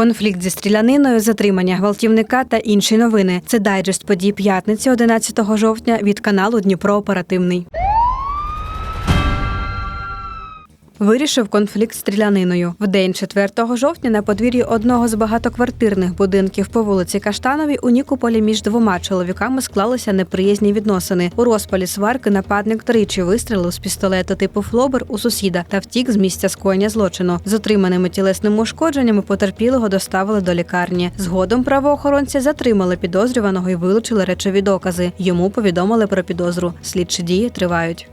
Конфлікт зі стріляниною, затримання гвалтівника та інші новини. Це дайджест подій п'ятниці 11 жовтня від каналу Дніпро Оперативний. Вирішив конфлікт стріляниною. В день 4 жовтня на подвір'ї одного з багатоквартирних будинків по вулиці Каштановій у Нікополі між двома чоловіками склалися неприязні відносини. У розпалі сварки нападник тричі вистрілив з пістолета типу флобер у сусіда та втік з місця скоєння злочину. З отриманими тілесними ушкодженнями потерпілого доставили до лікарні. Згодом правоохоронці затримали підозрюваного і вилучили речові докази. Йому повідомили про підозру. Слідчі дії тривають.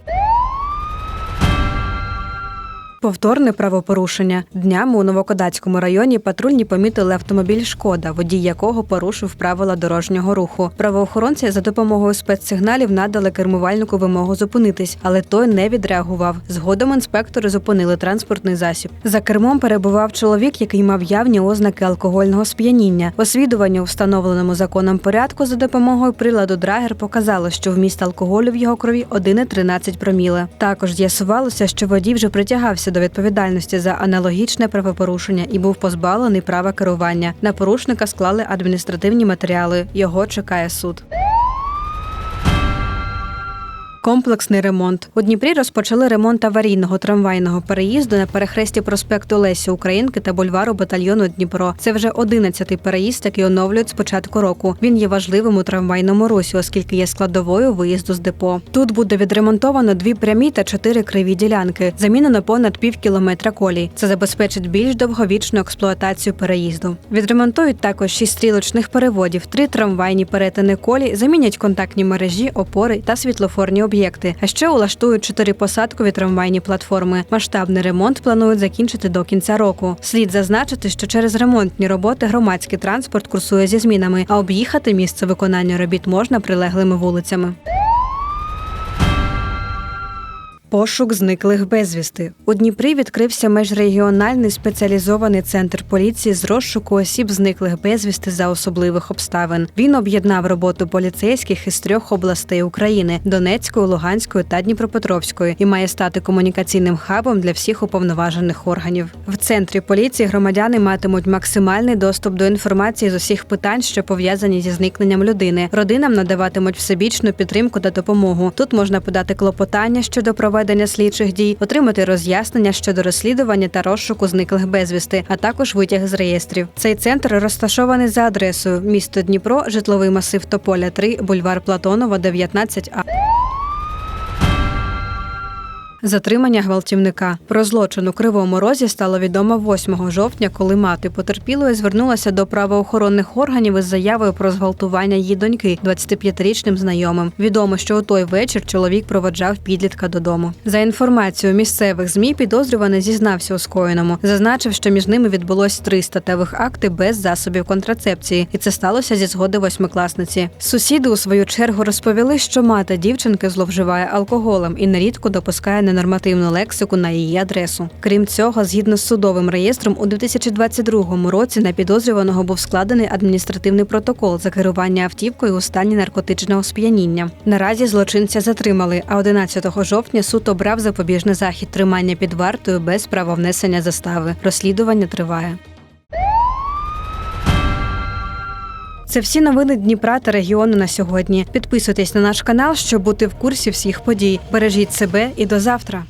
Повторне правопорушення. Днями у Новокодацькому районі патрульні помітили автомобіль Шкода, водій якого порушив правила дорожнього руху. Правоохоронці за допомогою спецсигналів надали кермувальнику вимогу зупинитись, але той не відреагував. Згодом інспектори зупинили транспортний засіб. За кермом перебував чоловік, який мав явні ознаки алкогольного сп'яніння. Освідування у встановленому законом порядку за допомогою приладу Драгер показало, що вміст алкоголю в його крові 1,13 проміле. Також з'ясувалося, що водій вже притягався до відповідальності за аналогічне правопорушення і був позбавлений права керування. На порушника склали адміністративні матеріали. Його чекає суд. Комплексний ремонт у Дніпрі розпочали ремонт аварійного трамвайного переїзду на перехресті проспекту Лесі Українки та бульвару батальйону Дніпро. Це вже 11-й переїзд, який оновлюють з початку року. Він є важливим у трамвайному русі, оскільки є складовою виїзду з депо. Тут буде відремонтовано дві прямі та чотири криві ділянки. Замінено понад пів кілометра колій. Це забезпечить більш довговічну експлуатацію переїзду. Відремонтують також шість стрілочних переводів, три трамвайні перетини колій, замінять контактні мережі, опори та світлофорні об'єкти. А ще улаштують чотири посадкові трамвайні платформи. Масштабний ремонт планують закінчити до кінця року. Слід зазначити, що через ремонтні роботи громадський транспорт курсує зі змінами, а об'їхати місце виконання робіт можна прилеглими вулицями. Пошук зниклих безвісти у Дніпрі відкрився межрегіональний спеціалізований центр поліції з розшуку осіб зниклих безвісти за особливих обставин. Він об'єднав роботу поліцейських із трьох областей України: Донецької, Луганської та Дніпропетровської, і має стати комунікаційним хабом для всіх уповноважених органів. В центрі поліції громадяни матимуть максимальний доступ до інформації з усіх питань, що пов'язані зі зникненням людини. Родинам надаватимуть всебічну підтримку та допомогу. Тут можна подати клопотання щодо проведення слідчих дій, отримати роз'яснення щодо розслідування та розшуку зниклих безвісти, а також витяг з реєстрів. Цей центр розташований за адресою місто Дніпро, житловий масив Тополя 3, бульвар Платонова, 19А. Затримання гвалтівника про злочин у кривому розі стало відомо 8 жовтня, коли мати потерпілої звернулася до правоохоронних органів із заявою про зґвалтування її доньки 25-річним знайомим. Відомо, що у той вечір чоловік проводжав підлітка додому. За інформацією місцевих змі, підозрюваний зізнався у скоєному. Зазначив, що між ними відбулось три статевих акти без засобів контрацепції, і це сталося зі згоди восьмикласниці. Сусіди у свою чергу розповіли, що мати дівчинки зловживає алкоголем і нерідко допускає ненормативну лексику на її адресу. Крім цього, згідно з судовим реєстром, у 2022 році на підозрюваного був складений адміністративний протокол за керування автівкою у стані наркотичного сп'яніння. Наразі злочинця затримали, а 11 жовтня суд обрав запобіжний захід тримання під вартою без права внесення застави. Розслідування триває. Це всі новини Дніпра та регіону на сьогодні. Підписуйтесь на наш канал, щоб бути в курсі всіх подій. Бережіть себе і до завтра.